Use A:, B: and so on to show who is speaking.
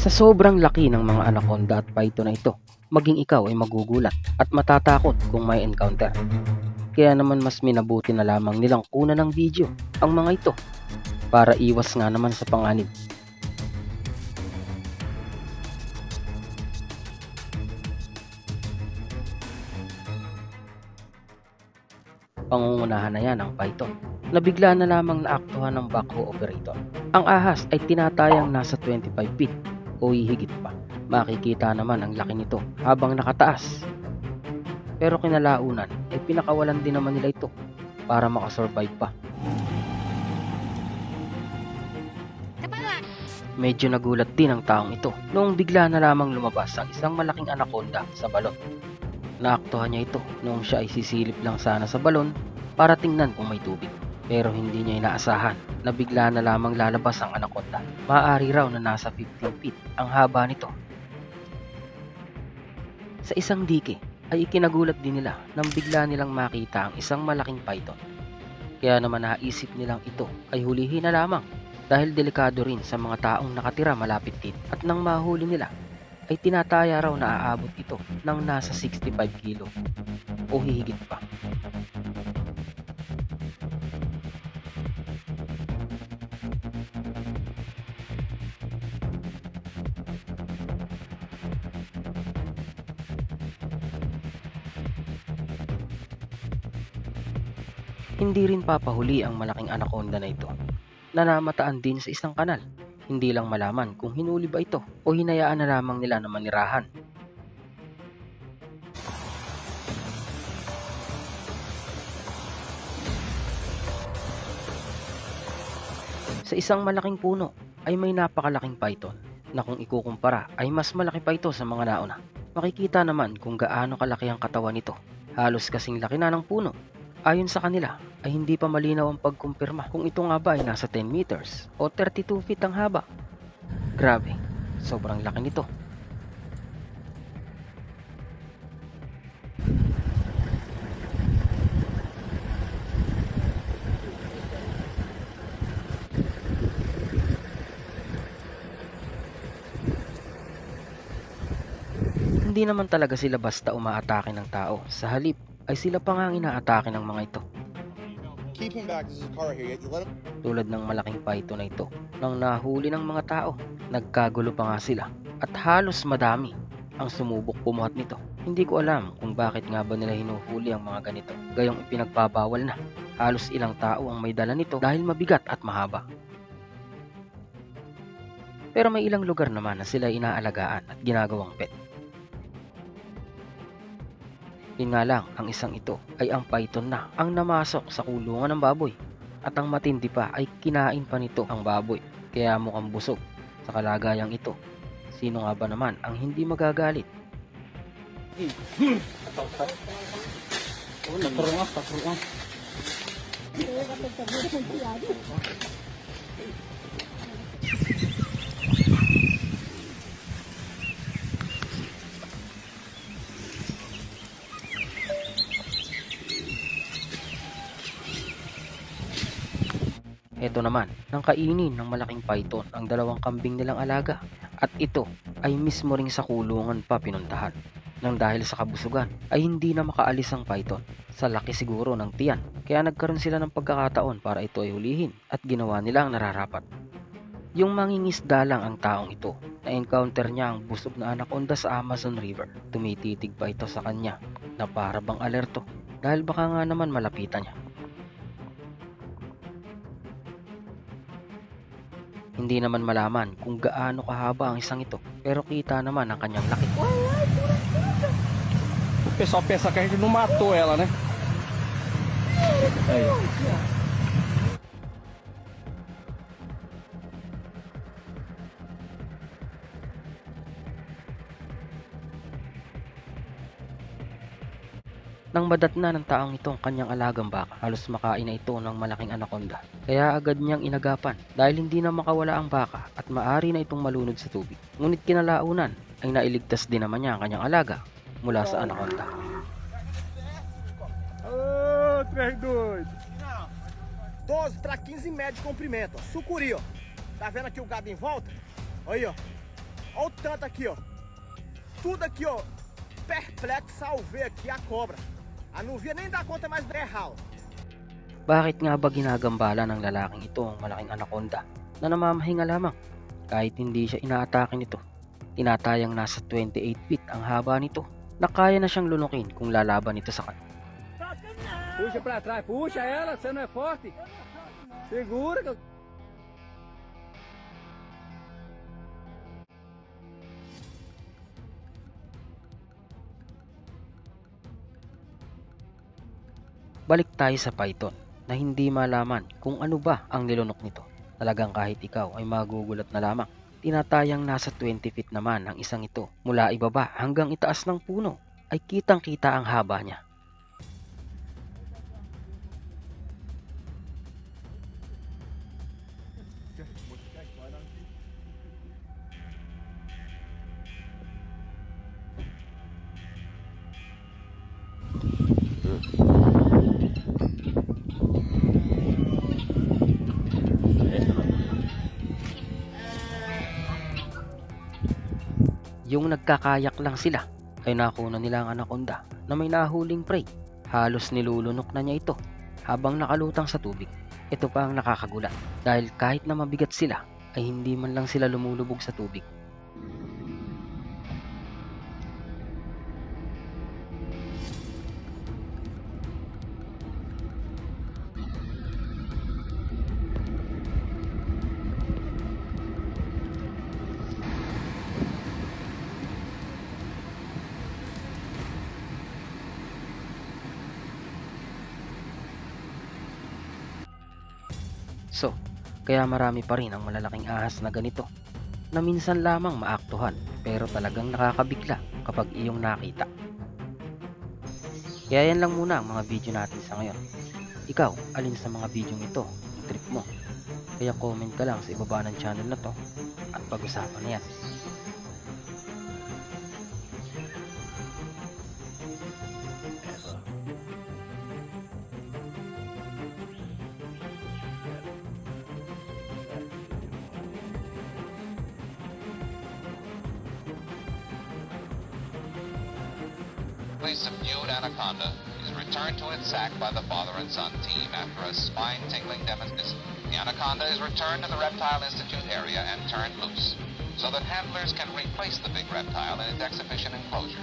A: Sa sobrang laki ng mga anaconda at python na ito, maging ikaw ay magugulat at matatakot kung may encounter. Kaya naman mas minabuti na lamang nilang kuna ng video ang mga ito para iwas nga naman sa panganib. Pangungunahan na yan ang python na bigla na lamang naaktuhan ng backhoe operator. Ang ahas ay tinatayang nasa 25 feet o hihigit pa. Makikita naman ang laki nito habang nakataas. Pero kinalaunan ay pinakawalan din naman nila ito para makasurvive pa. Medyo nagulat din ang taong ito noong bigla na lamang lumabas ang isang malaking anaconda sa balon. Naaktuhan niya ito noong siya ay sisilip lang sana sa balon para tingnan kung may tubig. Pero hindi niya inaasahan na bigla na lamang lalabas ang anaconda. Maaari raw na nasa 15 feet ang haba nito. Sa isang dike ay ikinagulat din nila nang bigla nilang makita ang isang malaking python. Kaya naman naisip nilang ito ay hulihin na lamang dahil delikado rin sa mga taong nakatira malapit dito at nang mahuli nila ay tinataya raw na aabot ito ng nasa 65 kilo o hihigit pa. Hindi rin papahuli ang malaking anaconda na ito na namataan din sa isang kanal. Hindi lang malaman kung hinuli ba ito o hinayaan na lamang nila na manirahan. Sa isang malaking puno ay may napakalaking python na kung ikukumpara ay mas malaki pa ito sa mga nauna. Makikita naman kung gaano kalaki ang katawan nito. Halos kasing laki na ng puno. Ayon sa kanila ay hindi pa malinaw ang pagkumpirma kung ito nga ba ay nasa 10 meters o 32 feet ang haba. Grabe, sobrang laki nito. Hindi naman talaga sila basta umaatake ng tao. Sa halip ay sila pa nga ang inaatake ng mga ito.
B: Keep him back. There's a car here. You let him.
A: tulad ng malaking python na ito. Nang nahuli ng mga tao, nagkagulo pa nga sila at halos madami ang sumubok pumuhat nito. Hindi ko alam kung bakit nga ba nila hinuhuli ang mga ganito. Gayong ipinagbabawal na. Halos ilang tao ang may dala nito dahil mabigat at mahaba. Pero may ilang lugar naman na sila inaalagaan at ginagawang pet. Yun nga lang, ang isang ito ay ang python na ang namasok sa kulungan ng baboy at ang matindi pa ay kinain pa nito ang baboy kaya mukhang busog sa kalagayang ito. Sino nga ba naman ang hindi magagalit? Ito naman, nang kainin ng malaking python ang dalawang kambing nilang alaga at ito ay mismo ring sa kulungan pa pinuntahan. Nang dahil sa kabusugan ay hindi na makaalis ang python sa laki siguro ng tiyan kaya nagkaroon sila ng pagkakataon para ito ay hulihin at ginawa nila ang nararapat. Yung mangingisda lang ang taong ito na-encounter niya ang busog na anaconda sa Amazon River. Tumititig pa ito sa kanya na para bang alerto dahil baka nga naman malapitan niya. Hindi naman malaman kung gaano kahaba ang isang ito pero kita naman ang kanyang laki.
C: O pessoal pensa que a gente não matou ela, né? Aí.
A: Nang madatna ng taong ito ang kanyang alagang baka, halos makain na ito ng malaking anaconda. Kaya agad niyang inagapan dahil hindi na makawala ang baka at maari na itong malunod sa tubig. Ngunit kinalaunan ay nailigtas din naman niya ang kanyang alaga mula sa anaconda.
C: Ô, três doido.
B: 12 para 15 metros de comprimento. ó. Sucuri, ó. Tá vendo aqui o gado em volta? Aí, ó. Olha o tanto aqui, ó. Tudo aqui, ó. Perplexo ao ver aqui a cobra. A não via nem dar conta mais do erral.
A: Bakit nga ba ginagambala ng lalaking ito ang malaking anaconda na namamahinga lamang kahit hindi siya inaatake nito? Tinatayang nasa 28 feet ang haba nito na kaya na siyang lunukin kung lalaban ito sa kanya.
C: Puxa pra trás, puxa ela, você não é forte. Segura.
A: Balik tayo sa python na hindi malaman kung ano ba ang nilunok nito. Talagang kahit ikaw ay magugulat na lamang. Tinatayang nasa 20 feet naman ang isang ito mula ibaba hanggang itaas ng puno ay kitang kita ang haba niya. Yung nagkakayak lang sila ay nakuna nila ang anaconda na may nahuling prey. Halos nilulunok na niya ito habang nakalutang sa tubig. Ito pa ang nakakagulat dahil kahit na mabigat sila ay hindi man lang sila lumulubog sa tubig. So, kaya marami pa rin ang malalaking ahas na ganito na minsan lamang maaktuhan pero talagang nakakabigla kapag iyong nakita. Kaya yan lang muna ang mga video natin sa ngayon. Ikaw, alin sa mga video ito ang trip mo? Kaya comment ka lang sa ibaba ng channel na to at pag-usapan na yan.
D: Subdued Anaconda is returned to its sack by the father and son team after a spine-tingling demonstration. The Anaconda is returned to the Reptile Institute area and turned loose, so that handlers can replace the big reptile in its exhibition enclosure.